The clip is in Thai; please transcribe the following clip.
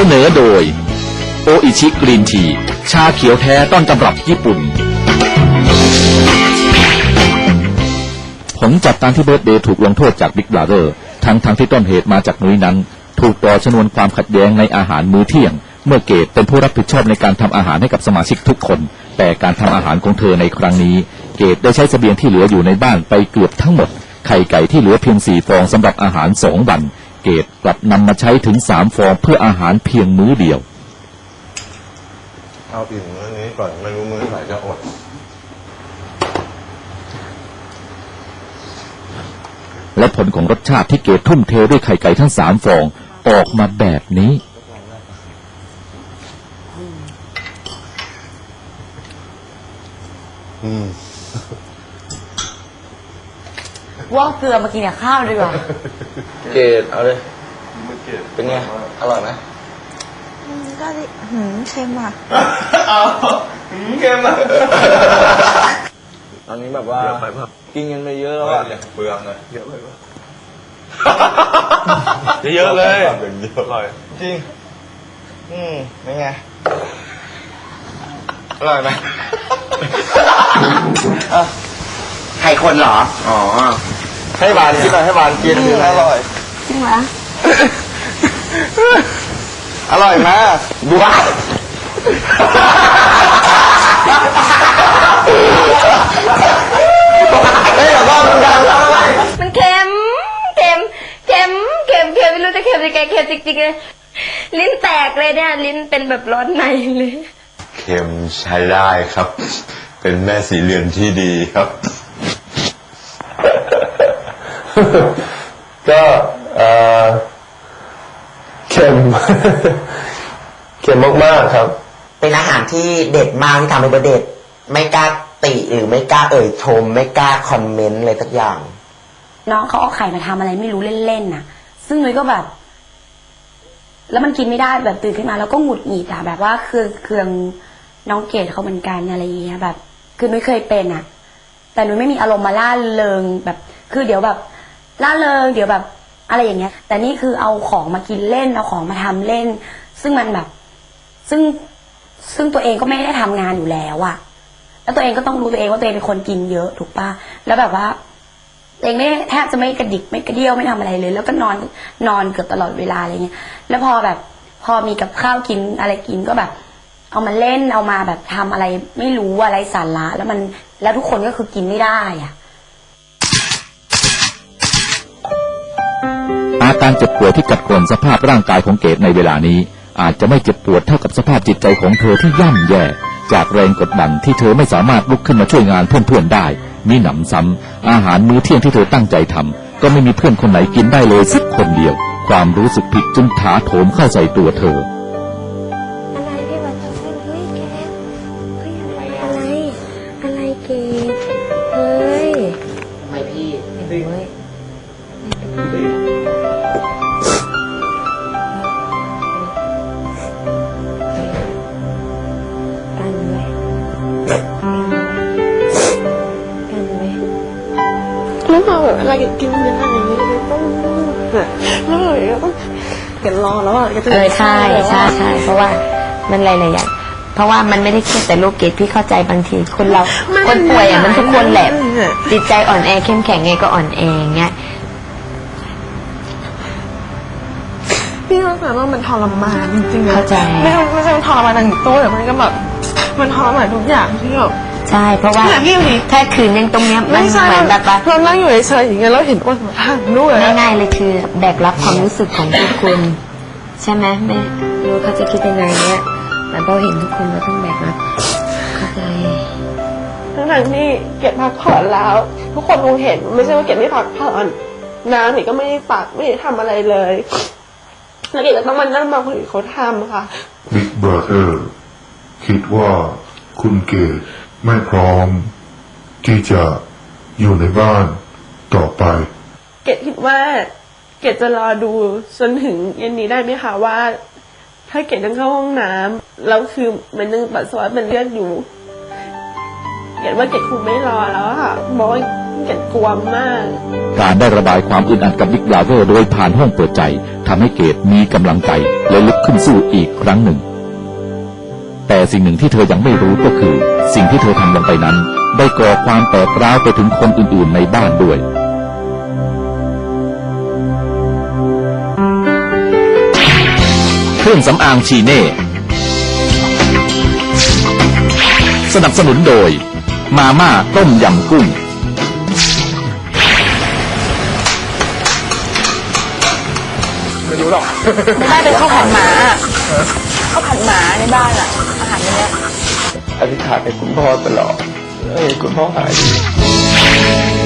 เสนอโดย โออิชิกรีนที ชาเขียวแท้ต้นตำรับญี่ปุ่น ผลจากการที่เบิร์ดเดย์ถูกลงโทษจากบิ๊กบราเ h อร์ทั้งทั้งที่ต้นเหตุมาจากนุ้ยนั้น ถูกต่อชนวนความขัดแย้งในอาหารมื้อเที่ยง เมื่อเกตเป็นผู้รับผิดชอบในการทำอาหารให้กับสมาชิกทุกคน แต่การทำอาหารของเธอในครั้งนี้ เกตได้ใช้เสบียงที่เหลืออยู่ในบ้านไปเกือบทั้งหมดไข่ไก่ที่เหลือเพียงสี่ฟองสำหรับอาหารสองวัน กตกลับนำมาใช้ถึงสามฟองเพื่ออาหารเพียงมื้อเดียว เอาอิ่มมื้อนี้ก่อนไม่รู้มื้อไหนจะอด และผลของรสชาติที่เกตทุ่มเทด้วยไข่ไก่ทั้งสามฟองออกมาแบบนี้ อืม ว่าเกลือมากินกับข้าวดีกว่า เกดเอาเลยเป็นไง อร่อยไหมก็ดิหืมเค็มอะ เอาเค็มอะตอนนี้แบบว่าเยอะไปป่ะกินกันไปเยอะแล้วอะอย่าเปลืองเลยเยอะไปป่ะเยอะเลย เยอะเลยจริง อืมเป็นไง อร่อยไหมอะใครคนเหรอ อ๋อ ให้บานกินหน่อยให้บานกินถึงอร่อย จริงเหรออร่อยมากดูว่าเฮ้ยเดี๋ยวก่อนมันดังแล้วอะไรมันเค็มเค็มเค็มเค็มเค็มไม่รู้จะเค็มยังไงเค็มจริงๆเลยลิ้นแตกเลยเนี่ย ลิ้นเป็นแบบร้อนในเลยเค็มใช้ได้ครับ เป็นแม่สีเรือนที่ดีครับ ก็ เอ่อเค็ม เค็มมากๆครับ เป็นอาหารที่เด็ดมากที่ทำให้เบอร์เด็ด ไม่กล้าติหรือไม่กล้าเอ่ยชม ไม่กล้าคอมเมนต์อะไรสักอย่าง น้องเขาเอาไข่มาทำอะไรไม่รู้เล่นๆน่ะ ซึ่งนุ้ยก็แบบ แล้วมันกินไม่ได้แบบตื่นขึ้นมาแล้วก็หงุดหงิดอะแบบว่าคือเคืองน้องเกดเขาเหมือนกันอะไรอย่างเงี้ยแบบ คือนุ้ยเคยเป็นอะแต่นุ้ยไม่มีอารมณ์มาล่าเริงแบบ คือเดี๋ยวแบบล่าเริงเดี๋ยวแบบ อะไรอย่างเงี้ย แต่นี่คือเอาของมากินเล่นเอาของมาทำเล่น ซึ่งมันแบบ ซึ่งซึ่งตัวเองก็ไม่ได้ทำงานอยู่แล้วอะแล้วตัวเองก็ต้องรู้ตัวเองว่าตัวเองเป็นคนกินเยอะถูกปะแล้วแบบว่าตัวเองไม่แทบจะไม่กระดิกไม่กระเดี้ยวไม่ทำอะไรเลย แล้วก็นอนนอนเกือบตลอดเวลาอะไรเงี้ย แล้วพอแบบ พอมีกับข้าวกินอะไรกินก็แบบ เอามาเล่นเอามาแบบทำอะไร ไม่รู้อะไรสาระแล้วมันแล้วทุกคนก็คือกินไม่ได้อะ อาการเจ็บปวดที่กัดกร่อนสภาพร่างกายของเกดในเวลานี้ อาจจะไม่เจ็บปวดเท่ากับสภาพจิตใจของเธอที่ย่ำแย่ จากแรงกดดันที่เธอไม่สามารถลุกขึ้นมาช่วยงานเพื่อนๆได้ มีหนำซ้ำอาหารมื้อเที่ยงที่เธอตั้งใจทำก็ไม่มีเพื่อนคนไหนกินได้เลยสักคนเดียว ความรู้สึกผิดจึงถาโถมเข้าใส่ตัวเธอ แล้วมาแบบอะไรกินยังไงต้องแล้วแบบต้องเห็นรอแล้วอะเออใช่ใช่ใช่เพราะว่ามันหลายๆอย่างเพราะว่ามันไม่ได้แค่แต่ลูกเกดพี่เข้าใจบางทีคนเราคนป่วยอะมันทุกคนแหละจิตใจอ่อนแอเข้มแข็งไงก็อ่อนแออย่างเงี้ยพี่เข้าใจว่ามันทรมานจริงๆนะเข้าใจไม่ใช่ไม่ใช่ทรมานทางตัวแต่มันก็แบบมันทรมานทุกอย่างที่แบบ ใช่ เพราะว่าเนี่ยพี่ดูดิแค่คืนยังตรงเนี้ยมันไม่ใช่เหมือนแบบว่าเรานั่งอยู่เฉยๆอย่างเงี้ยเราเห็นว่าทางด้วยง่ายๆเลยคือ แบกรับความรู้สึกของทุกคน ใช่ไหมแม่รู้เขาจะคิดยังไงเนี่ยแต่พอเห็นทุกคนเราต้องแบกรับเข้าใจทั้งๆที่เก็บพักผ่อนแล้ว ทุกคนคงเห็นไม่ใช่ว่าเก็บไม่พักผ่อนน้ำนี่ก็ไม่ได้ตักไม่ได้ทำอะไรเลยแล้วเก็บก็ต้องมานั่งมาคนอื่นเขาทำค่ะ บิ๊กบราเธอร์คิดว่าคุณเกด ไม่พร้อม ที่จะอยู่ในบ้านต่อไป เกดคิดว่า เกดจะรอดูจนถึงเย็นนี้ได้ไหมคะว่า ถ้าเกดต้องเข้าห้องน้ำแล้วคือมันยังปัสสาวะเป็นเลือดอยู่ เกดว่าเกดคงไม่รอแล้วอะค่ะบอกว่าเกดกลัวมาก การได้ระบายความอึดอัดกับบิ๊กบราเธอร์โดยผ่านห้องเปิดใจทำให้เกดมีกำลังใจและลุกขึ้นสู้อีกครั้งหนึ่ง แต่สิ่งหนึ่งที่เธอยังไม่รู้ก็คือ สิ่งที่เธอทำลงไปนั้น ได้ก่อความแตกร้าวไปถึงคนอื่นๆในบ้านด้วยเครื่องสำอางชีเน่ สนับสนุนโดย มาม่าต้มยำกุ้ง ไม่รู้หรอกน่าจะข้าวผัดหมาข้าวผัดหมาในบ้านอะอานเลยอธิษฐานให้คุณพ่อตลอดให้คุณพ่อหายดี